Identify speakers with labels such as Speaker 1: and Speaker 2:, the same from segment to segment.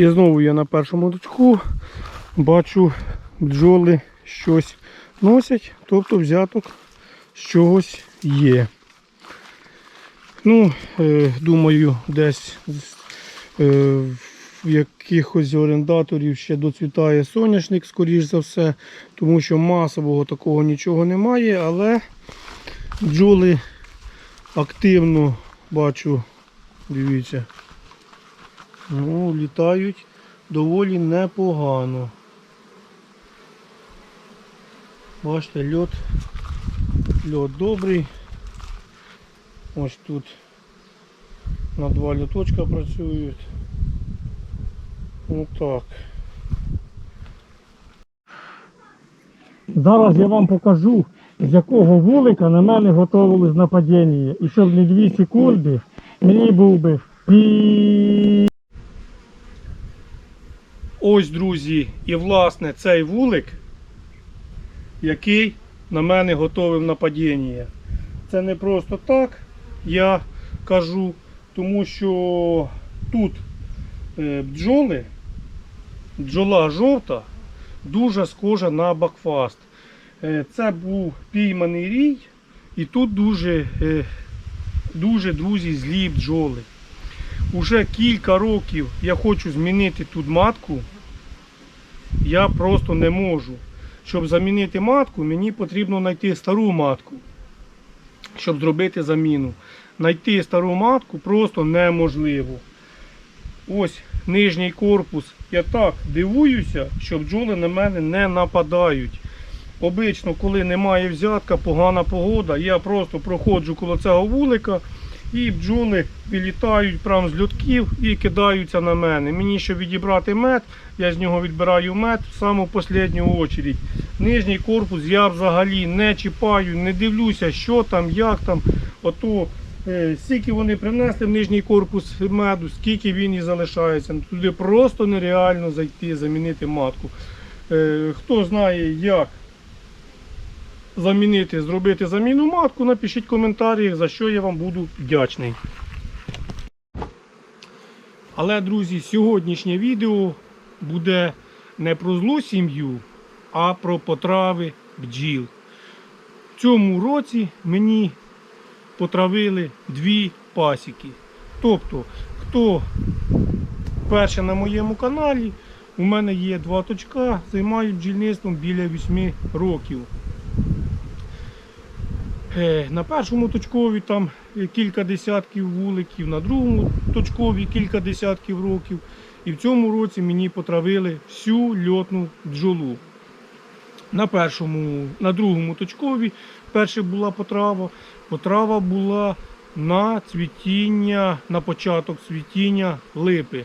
Speaker 1: І знову я на першому точку бачу бджоли щось носять, тобто взяток з чогось є. Ну, е, думаю, десь е, в якихось орендаторів ще доцвітає соняшник, скоріш за все, тому що масового такого нічого немає, але бджоли активно бачу, дивіться, ну, літають доволі непогано. Бачите, льот, льот добрий. Ось тут на два люточка працюють. Отак. Зараз я вам покажу, з якого вулика на мене готували нападіння. І щоб не 2 секунди, мені був би пі. Ось, друзі, і власне цей вулик, який на мене готовив нападіння. Це не просто так, я кажу, тому що тут е, бджоли, бджола жовта, дуже схожа на бакфаст. Е, Це був пійманий рій, і тут дуже, е, дуже друзі, злі бджоли. Уже кілька років я хочу змінити тут матку. Я просто не можу. Щоб замінити матку, мені потрібно знайти стару матку, щоб зробити заміну. Знайти стару матку просто неможливо. Ось нижній корпус. Я так дивуюся, що бджоли на мене не нападають. Обично, коли немає взятка, погана погода, я просто проходжу коло цього вулика і бджоли вилітають прямо з льотків і кидаються на мене. Мені щоб відібрати мед, я з нього відбираю мед в саму останню очередь. Нижній корпус я взагалі не чіпаю, не дивлюся, що там, як там. Ото е, скільки вони принесли в нижній корпус меду, скільки він і залишається. Туди просто нереально зайти, замінити матку. Е, Хто знає, як замінити, зробити заміну матку, напишіть в коментарях, за що я вам буду вдячний. Але, друзі, сьогоднішнє відео буде не про злу сім'ю, а про потрави бджіл. В цьому році мені потравили дві пасіки. Тобто, хто перше на моєму каналі, у мене є два точка, займаю бджільництвом біля 8 років. Е, На першому точкові там е, кілька десятків вуликів, на другому точкові кілька десятків років. І в цьому році мені потравили всю льотну бджолу. На першому, на другому точкові перша була потрава. Потрава була на цвітіння, на початок цвітіння липи.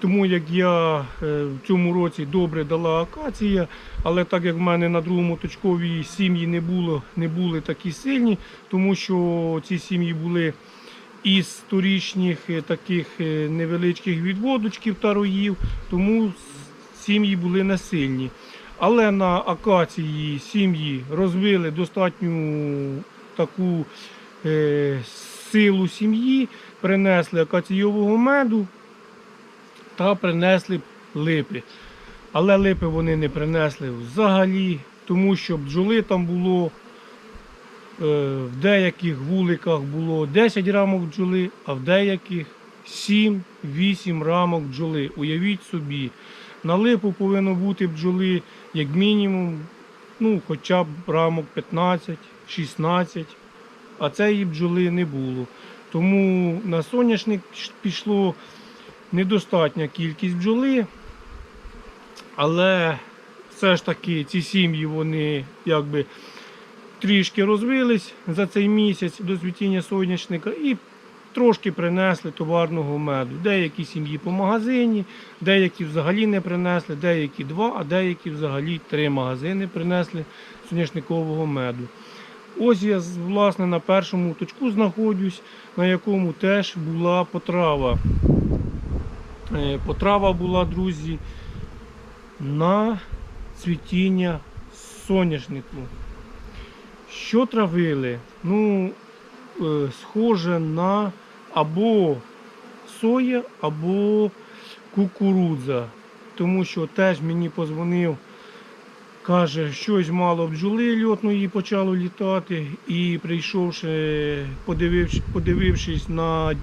Speaker 1: Тому як я е, в цьому році добре дала акація, але так як в мене на другому точковій сім'ї не було, не були такі сильні, тому що ці сім'ї були із торічних е, таких е, невеличких відводочків та роїв, тому сім'ї були не сильні. Але на акації сім'ї розвили достатню таку силу сім'ї, принесли акаційового меду та принесли липи. Але липи вони не принесли взагалі, тому що бджоли там було е, в деяких вуликах було 10 рамок бджоли, а в деяких 7-8 рамок бджоли. Уявіть собі, на липу повинно бути бджоли як мінімум, ну, хоча б рамок 15-16, а цієї бджоли не було. Тому на соняшник пішло недостатня кількість бджоли, але все ж таки ці сім'ї вони якби трішки розвились за цей місяць до цвітіння соняшника і трошки принесли товарного меду. Деякі сім'ї по магазині, деякі взагалі не принесли, деякі два, а деякі взагалі три магазини принесли соняшникового меду. Ось я власне на першому точку знаходжусь, на якому теж була потрава. Е, Потрава була, друзі, на цвітіння соняшнику. Що травили? Ну, е, схоже на або соя, або кукурудза. Тому що теж мені позвонив, каже, щось мало бджоли льотної почало літати. І прийшовши, подививши, подивившись на,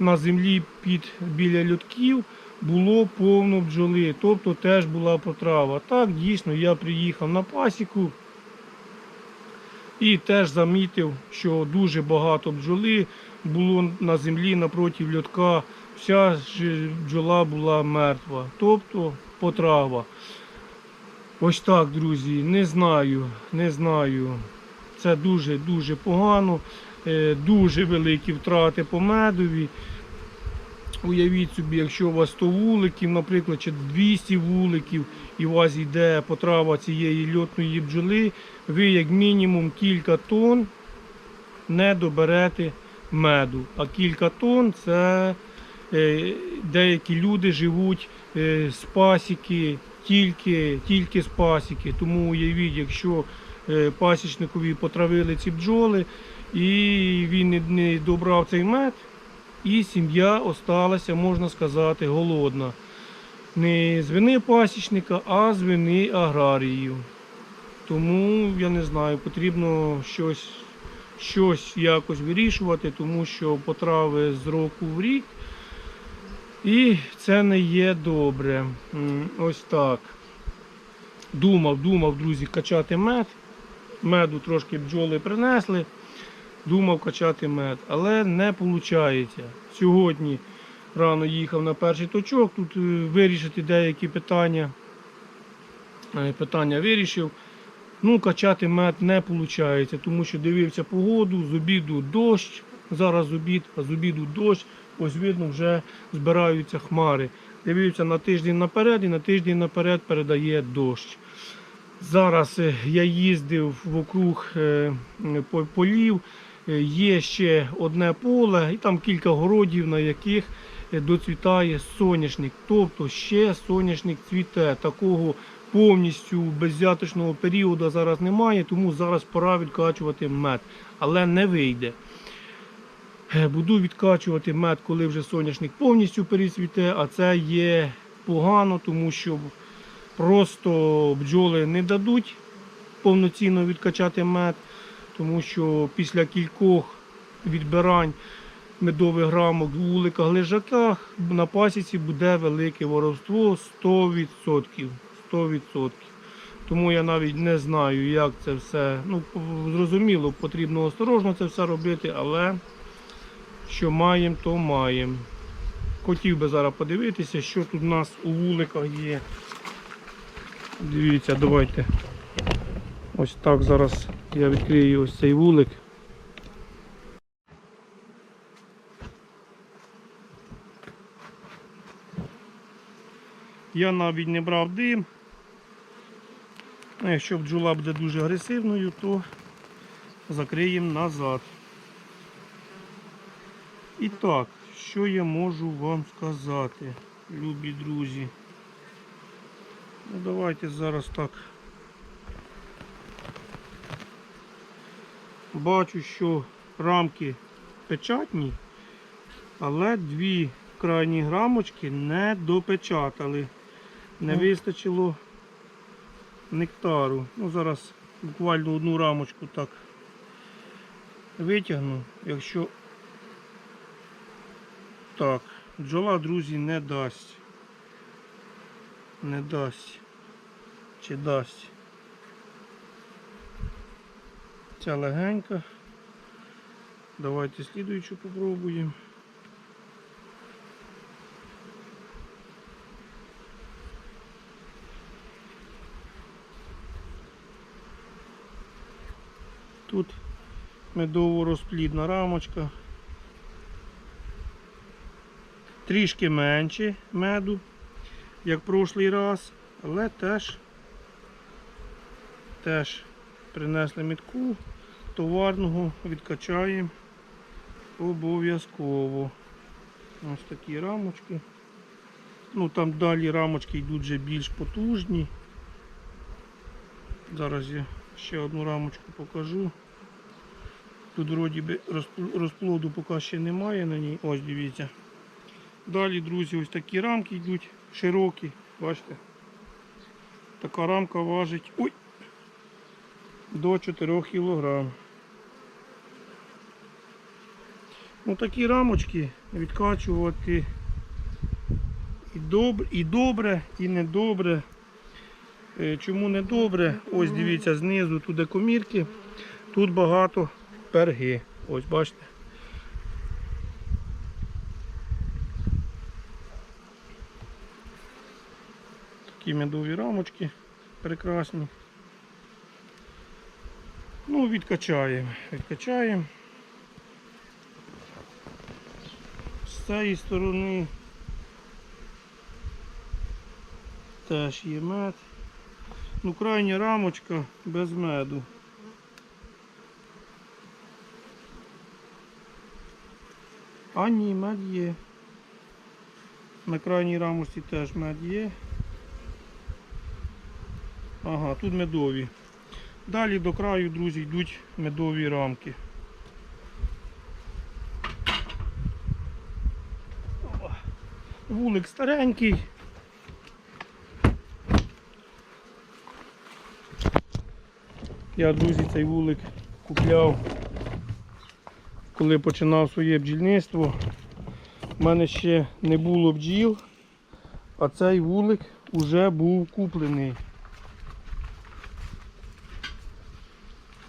Speaker 1: на землі під біля льотків, було повно бджоли, тобто теж була потрава. Так, дійсно, я приїхав на пасіку і теж замітив, що дуже багато бджоли було на землі напроти льотка. Вся бджола була мертва, тобто потрава. Ось так, друзі, не знаю, не знаю. Це дуже-дуже погано, дуже великі втрати по медові. Уявіть собі, якщо у вас 100 вуликів, наприклад, чи 200 вуликів, і у вас йде потрава цієї льотної бджоли, ви як мінімум кілька тонн не доберете меду. А кілька тонн це е, деякі люди живуть е, з пасіки, тільки, тільки з пасіки. Тому уявіть, якщо е, пасічникові потравили ці бджоли, і він не, добрав цей мед, і сім'я осталася, можна сказати, голодна. Не з вини пасічника, а з вини аграріїв. Тому я не знаю, потрібно щось, щось якось вирішувати, тому що потрави з року в рік. І це не є добре. Ось так. Думав, думав, друзі, качати мед. Меду трошки бджоли принесли. Думав качати мед, але не виходить. Сьогодні рано їхав на перший точок, тут е, вирішити деякі питання. Е, Питання вирішив. Ну, качати мед не виходить, тому що дивився погоду, з обіду дощ, зараз обід, а з обіду дощ, ось видно, вже збираються хмари. Дивився на тиждень наперед і на тиждень наперед передає дощ. Зараз е, я їздив вокруг по- полів, є ще одне поле, і там кілька городів, на яких е, доцвітає соняшник. Тобто ще соняшник цвіте. Такого повністю беззяточного періоду зараз немає, тому зараз пора відкачувати мед. Але не вийде. Е, Буду відкачувати мед, коли вже соняшник повністю перецвіте, а це є погано, тому що просто бджоли не дадуть повноцінно відкачати мед, тому що після кількох відбирань медових грамок в вуликах лежаках на пасіці буде велике воровство 100%. 100%. Тому я навіть не знаю, як це все. Ну, зрозуміло, потрібно осторожно це все робити, але що маємо, то маємо. Хотів би зараз подивитися, що тут у нас у вуликах є. Дивіться, давайте. Ось так зараз я відкрию ось цей вулик. Я навіть не брав дим. Якщо бджола буде дуже агресивною, то закриємо назад. І так, що я можу вам сказати, любі друзі? Ну давайте зараз так. Бачу, що рамки печатні, але дві крайні грамочки не допечатали. Не
Speaker 2: Ну.
Speaker 1: вистачило нектару. Ну, зараз буквально одну рамочку так витягну. Якщо так, бджола, друзі, не дасть. Не дасть. Чи дасть. Ця легенька. Давайте слідуючу попробуємо. Тут медово розплідна рамочка. Трішки менше меду, як прошлий раз, але теж, теж принесли мітку товарного, відкачаємо обов'язково. Ось такі рамочки. Ну там далі рамочки йдуть вже більш потужні. Зараз я ще одну рамочку покажу. Тут вроді би розплоду поки ще немає на ній. Ось дивіться. Далі, друзі, ось такі рамки йдуть широкі. Бачите? Така рамка важить ой, до 4 кг. Ну такі рамочки відкачувати і добре, і добре, і недобре. Е, Чому не добре? Ось дивіться, знизу туди комірки, тут багато перги. Ось бачите. Такі медові рамочки прекрасні. Ну, відкачаємо. Відкачаємо. З цієї сторони теж є мед. Ну, крайня рамочка без меду. А ні, мед є. На крайній рамочці теж мед є. Ага, тут медові. Далі до краю, друзі, йдуть медові рамки. Вулик старенький. Я, друзі, цей вулик купляв, коли починав своє бджільництво. У мене ще не було бджіл, а цей вулик вже був куплений.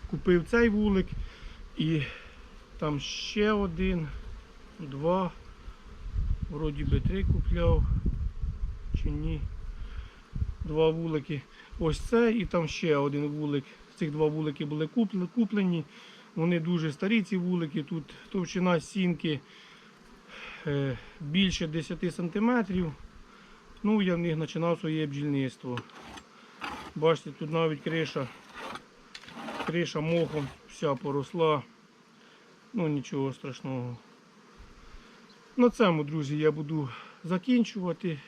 Speaker 1: Купив цей вулик і там ще один, два, вроді би три купляв чи ні. Два вулики. Ось це і там ще один вулик. Цих два вулики були куплені. Вони дуже старі, ці вулики. Тут товщина сінки е, більше 10 сантиметрів. Ну, я в них починав своє бджільництво. Бачите, тут навіть криша Криша мохом вся поросла. Ну нічого страшного. На цьому, друзі, я буду закінчувати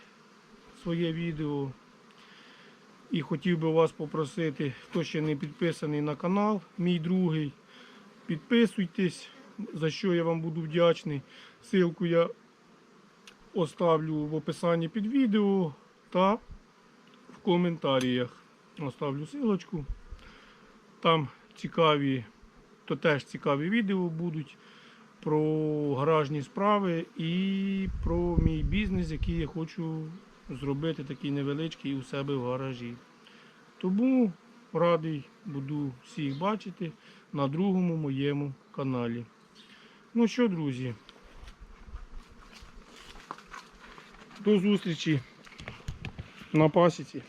Speaker 1: своє відео. І хотів би вас попросити, хто ще не підписаний на канал, мій другий, підписуйтесь, за що я вам буду вдячний. Ссылку я оставлю в описанні під відео та в коментарях. Оставлю ссылочку. Там цікаві, то теж цікаві відео будуть про гаражні справи і про мій бізнес, який я хочу зробити такий невеличкий у себе в гаражі. Тому радий буду всіх бачити на другому моєму каналі. Ну що, друзі, до зустрічі на пасіці.